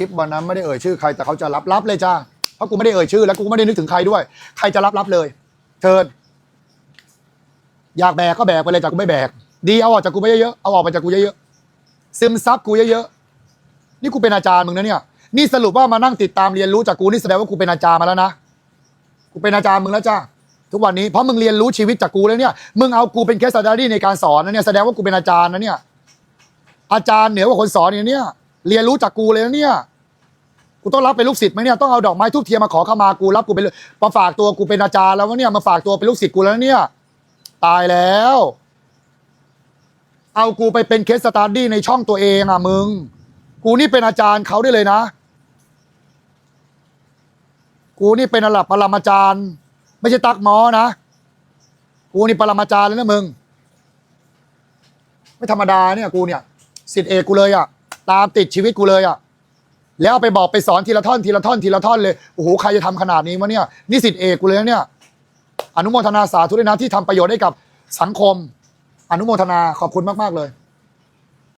ลิปวันนั้นไม่ได้เอ่ยชื่อใครแต่เขาจะรับรับเลยจ้าเพราะกูไม่ได้เอ่ยชื่อ แล้วกูไม่ได้นึกถึงใครด้วย ใครจะรับรับเลยเชิญอยากแบกก็แบกไปเลยจากกูไม่แบก ดีเอาออกจากกูไปเยอะๆเอาออกไปจากกูเยอะๆซึมซับกูเยอะๆนี่กูเป็นอาจารย์มึงนะเนี่ย นี่สรุปว่ามานั่งติดตามเรียนรู้จากกูนี่แสดงว่ากูเป็นอาจารย์มาแล้วนะกูเป็นอาจารย์มึงแล้วจ้าทุกวันนี้เพราะมึงเรียนรู้ชีวิตจากกูแล้วเนี่ยมึงเอากูเป็นเคสสตาดี้ในการสอนนะเนี่ยแสดงว่ากูเป็นอาจารย์นะเนี่ยอาจารย์เหนือกว่าคนสอนอย่เนี้ยเรียนรู้จากกูเลยนะเนี่ย กูต้องรับเป็นลูกศิษย์ไหมเนี่ยต้องเอาดอกไม้ทุกเทียนมาขอเข้ามากูรับกูเป็นมาฝากตัวกูเป็นอาจารย์แล้ววะเนี่ยมาฝากตัวเป็นลูกศิษย์กูแล้วเนี่ย ตายแล้ว เอากูไปเป็นเคสสตาร์ดี้ในช่องตัวเองอะมึง กูนี่เป็นอาจารย์เขาได้เลยนะ กูนี่เป็นระดับปรมาจารย์ ไม่ใช่ตักหมอนะ กูนี่ปรมาจารย์เลยนะมึง ไม่ธรรมดาเนี่ย กูเนี่ยสิทธิเอกกูเลยอะ ตามติดชีวิตกูเลยอะ แล้วไปบอกไปสอนทีละท่อนทีละท่อนทีละท่อนเลยโอ้โหใครจะทำขนาดนี้วะเนี่ยนิสิตเอกกูเลยเนี่ย อนุโมทนาสาธุด้วยนะที่ทำประโยชน์ให้กับสังคม อนุโมทนาขอบคุณมาก ๆ เลย